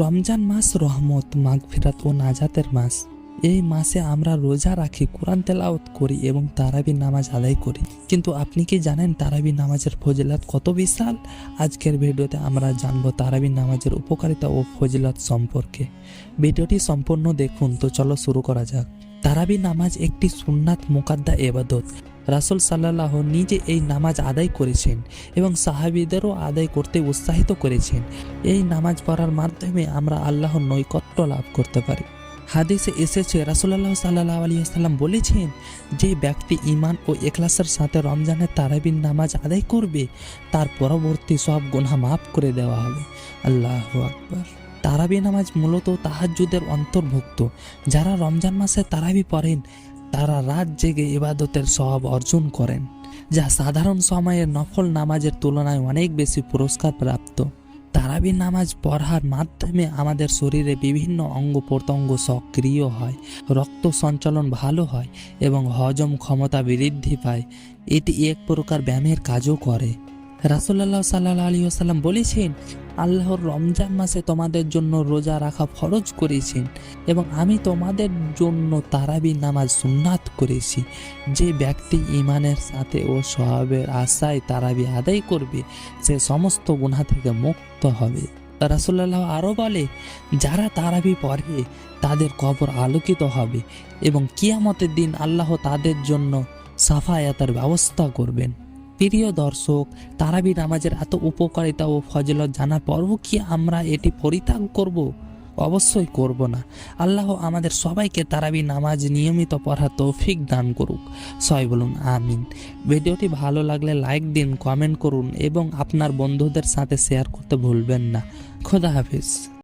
রমজান মাস রহমত, মাগফিরাত ও নাজাতের মাস। এই মাসে আমরা রোজা রাখি, কোরআন তেলাওয়াত করি এবং তারাবি নামাজ আদায় করি। কিন্তু আপনি কি জানেন তারাবি নামাজের ফজিলত কত বিশাল? আজকের ভিডিওতে আমরা জানব তারাবি নামাজের উপকারিতা ও ফজিলত সম্পর্কে। ভিডিওটি সম্পূর্ণ দেখুন, তো চলো শুরু করা যাক। তারাবি নামাজ একটি সুন্নাত মোকাদ্দা এবাদত রাসুল সাল্লাহ নিজে এই নামাজ আদায় করেছেন এবং সাহাবিদেরও আদায় করতে উৎসাহিত করেছেন। এই নামাজ পড়ার মাধ্যমে আমরা আল্লাহর নৈকট্য লাভ করতে পারি। হাদিসে এসেছে রাসুল্লাহ সাল্লাহ আলিয়াল্লাম বলেছেন, যে ব্যক্তি ইমান ও এখলাসের সাথে রমজানের তারাবিন নামাজ আদায় করবে, তার পরবর্তী সব গুনাহ মাফ করে দেওয়া হবে। আল্লাহ আকবার। তারাবি নামাজ মূলত তাহাজ্জুদের অন্তর্ভুক্ত। যারা রমজান মাসে তারাবি পড়েন তারা রাত জেগে ইবাদতের সব অর্জন করেন, যা সাধারণ সময়ের নফল নামাজের তুলনায় অনেক বেশি পুরস্কার প্রাপ্ত। তারাবি নামাজ পড়ার মাধ্যমে আমাদের শরীরে বিভিন্ন অঙ্গ প্রত্যঙ্গ সক্রিয় হয়, রক্ত সঞ্চালন ভালো হয় এবং হজম ক্ষমতা বৃদ্ধি পায়। এটি এক প্রকার ব্যায়ামের কাজও করে। রাসুল্লাহ সাল্লাহ আলী আসাল্লাম বলেছেন, আল্লাহর রমজান মাসে তোমাদের জন্য রোজা রাখা ফরজ করেছেন এবং আমি তোমাদের জন্য তারাবি নামাজ সুন্নাত করেছি। যে ব্যক্তি ইমানের সাথে ও স্বভাবের আশায় তারাবি আদায় করবে, সে সমস্ত গুণা থেকে মুক্ত হবে। রাসুল্লাহ আরও বলে, যারা তারাবি পড়ে, তাদের কবর আলোকিত হবে এবং কিয়ামতের দিন আল্লাহ তাদের জন্য সাফায়াতের ব্যবস্থা করবেন। প্রিয় দর্শক, তারাবি নামাজের এত উপকারিতা ও ফজলত জানার পরও কি আমরা এটি পরিত্যাগ করব? অবশ্যই করব না। আল্লাহ আমাদের সবাইকে তারাবি নামাজ নিয়মিত পড়ার তৌফিক দান করুক। সবাই বলুন, আমিন। ভিডিওটি ভালো লাগলে লাইক দিন, কমেন্ট করুন এবং আপনার বন্ধুদের সাথে শেয়ার করতে ভুলবেন না। খোদা হাফিজ।